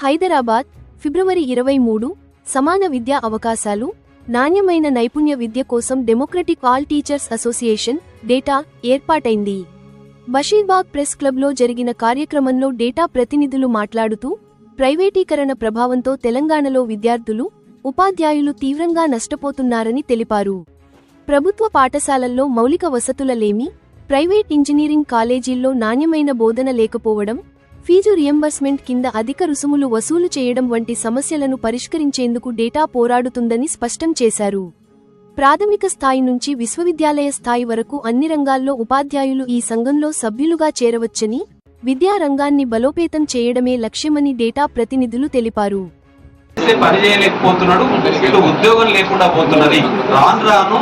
హైదరాబాద్ ఫిబ్రవరి ఇరవై మూడు సమాన విద్యా అవకాశాలు నాణ్యమైన నైపుణ్య విద్య కోసం democratic all teachers association DATA ఏర్పాటైంది. బషీర్బాగ్ ప్రెస్ క్లబ్లో జరిగిన కార్యక్రమంలో డేటా ప్రతినిధులు మాట్లాడుతూ ప్రైవేటీకరణ ప్రభావంతో తెలంగాణలో విద్యార్థులు ఉపాధ్యాయులు తీవ్రంగా నష్టపోతున్నారని తెలిపారు. ప్రభుత్వ పాఠశాలల్లో మౌలిక వసతుల లేమి ప్రైవేట్ ఇంజనీరింగ్ కాలేజీల్లో నాణ్యమైన బోధన లేకపోవడం ఫీజు రియంబర్స్మెంట్ కింద అధిక రుసుములు వసూలు చేయడం వంటి సమస్యలను పరిష్కరించేందుకు డేటా పోరాడుతుందని స్పష్టం చేశారు. ప్రాథమిక స్థాయి నుంచి విశ్వవిద్యాలయ స్థాయి వరకు అన్ని రంగాల్లో ఉపాధ్యాయులు ఈ సంఘంలో సభ్యులుగా చేరవచ్చని విద్యా రంగాన్ని బలోపేతం చేయడమే లక్ష్యమని డేటా ప్రతినిధులు తెలిపారు. పని చేయలేకపోతున్నాడు ఉద్యోగం లేకుండా పోతున్నది. రాను రాను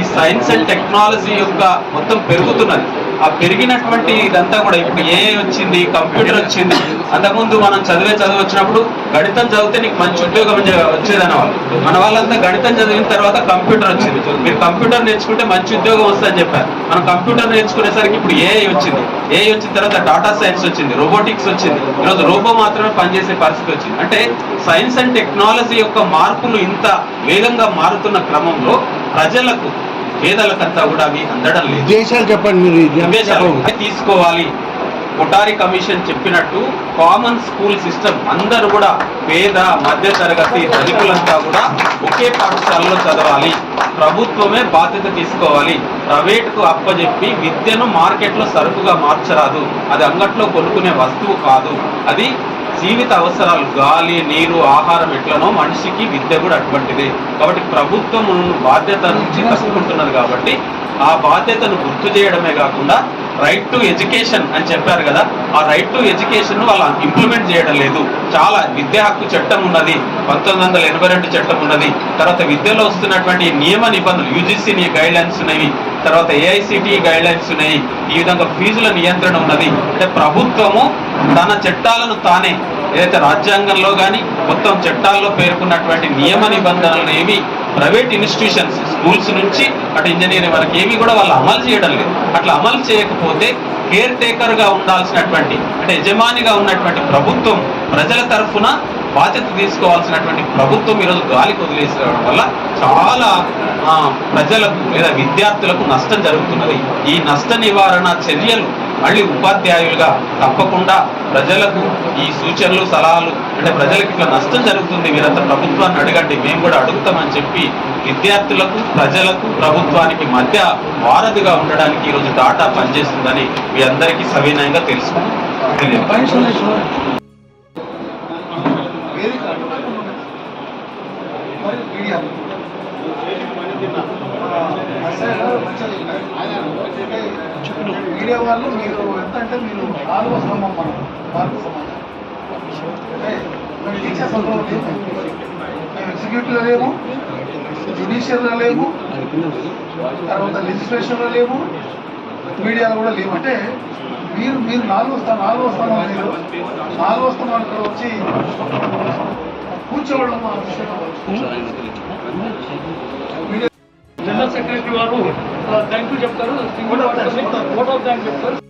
ఈ సైన్స్ అండ్ టెక్నాలజీ యొక్క మొత్తం పెరుగుతున్నది. ఆ పెరిగినటువంటి ఇదంతా కూడా ఇప్పుడు ఏ వచ్చింది కంప్యూటర్ వచ్చింది అంతకుముందు మనం చదివే చదువు వచ్చినప్పుడు గణితం చదివితే నీకు మంచి ఉద్యోగం జ- వచ్చేదని వాళ్ళు మన వాళ్ళంతా గణితం చదివిన తర్వాత కంప్యూటర్ వచ్చింది. మీరు కంప్యూటర్ నేర్చుకుంటే మంచి ఉద్యోగం వస్తుందని చెప్పారు. మనం కంప్యూటర్ నేర్చుకునేసరికి ఇప్పుడు ఏఐ వచ్చింది? ఏఐ వచ్చిన తర్వాత డాటా సైన్స్ వచ్చింది రోబోటిక్స్ వచ్చింది. ఈరోజు రోబో మాత్రమే పనిచేసే పరిస్థితి వచ్చింది. అంటే సైన్స్ అండ్ టెక్నాలజీ యొక్క మార్పులు ఇంత వేగంగా మారుతున్న క్రమంలో ప్రజలకు పేదలకంతా కూడా అవి అందడం లేదు. చెప్పండి మీరు. తీసుకోవాలి. కొటారి కమిషన్ చెప్పినట్టు కామన్ స్కూల్ సిస్టమ్ అందరూ కూడా పేద మధ్య తరగతి ధనికులంతా కూడా ఒకే పాఠశాలలో చదవాలి. ప్రభుత్వమే బాధ్యత తీసుకోవాలి. ప్రైవేట్కు అప్పజెప్పి విద్యను మార్కెట్లో సరుకుగా మార్చరాదు. అది అంగట్లో కొనుక్కునే వస్తువు కాదు. అది జీవిత అవసరాలు గాలి నీరు ఆహారం ఎట్లనో మనిషికి విద్య కూడా అటువంటిదే. కాబట్టి ప్రభుత్వం బాధ్యత నుంచి తప్పుకుంటున్నది కాబట్టి ఆ బాధ్యతను గుర్తు చేయడమే కాకుండా రైట్ టు ఎడ్యుకేషన్ అని చెప్పారు కదా ఆ రైట్ టు ఎడ్యుకేషన్ వాళ్ళు ఇంప్లిమెంట్ చేయడం లేదు. చాలా విద్యా హక్కు చట్టం ఉన్నది పంతొమ్మిది వందల ఎనభై రెండు చట్టం ఉన్నది. తర్వాత విద్యలో వస్తున్నటువంటి నియమ నిబంధనలు యూజీసీ గైడ్లైన్స్ అనేవి ఉన్నాయి తర్వాత ఏఐసిటి గైడ్ లైన్స్ ఉన్నాయి. ఈ విధంగా ఫీజుల నియంత్రణ ఉన్నది. అంటే ప్రభుత్వము తన చట్టాలను తానే ఏదైతే రాజ్యాంగంలో కానీ మొత్తం చట్టాల్లో పేర్కొన్నటువంటి నియమ నిబంధనలను ఏవి ప్రైవేట్ ఇన్స్టిట్యూషన్స్ స్కూల్స్ నుంచి అటు ఇంజనీరింగ్ వరకు ఏవి కూడా వాళ్ళు అమలు చేయడం లేదు. అట్లా అమలు చేయకపోతే కేర్ టేకర్గా ఉండాల్సినటువంటి అంటే యజమానిగా ఉన్నటువంటి ప్రభుత్వం ప్రజల తరఫున బాధ్యత తీసుకోవాల్సినటువంటి ప్రభుత్వం ఈరోజు గాలికి వదిలేసేయడం వల్ల చాలా ప్రజలకు లేదా విద్యార్థులకు నష్టం జరుగుతున్నది. ఈ నష్ట నివారణ చర్యలు మళ్ళీ ఉపాధ్యాయులుగా తప్పకుండా ప్రజలకు ఈ సూచనలు సలహాలు అంటే ప్రజలకు ఇట్లా నష్టం జరుగుతుంది మీరంతా ప్రభుత్వాన్ని అడగండి మేము కూడా అడుగుతామని చెప్పి విద్యార్థులకు ప్రజలకు ప్రభుత్వానికి మధ్య వారధిగా ఉండడానికి ఈరోజు డాటా పనిచేస్తుందని మీ అందరికీ సవినయంగా తెలుసుకుంటాం మీడియా. మీడియా వాళ్ళు మీరు ఎంత అంటే మీరు నాలుగో స్తంభం మనం భారత సమాజం అంటే మేము టీచర్స్ ఎగ్జిక్యూటివ్లో లేము జ్యుడిషియల్లో లేము తర్వాత లెజిస్లేషన్లో లేము మీడియాలో కూడా లేము అంటే మీరు మీరు నాలుగో స్థానం నాలుగో స్థానం మీరు నాలుగో స్థానానికి వచ్చి కూర్చోవడం మా విషయం. सेक्रेटरी वालों थैंक यू जब करो vote of thank you sir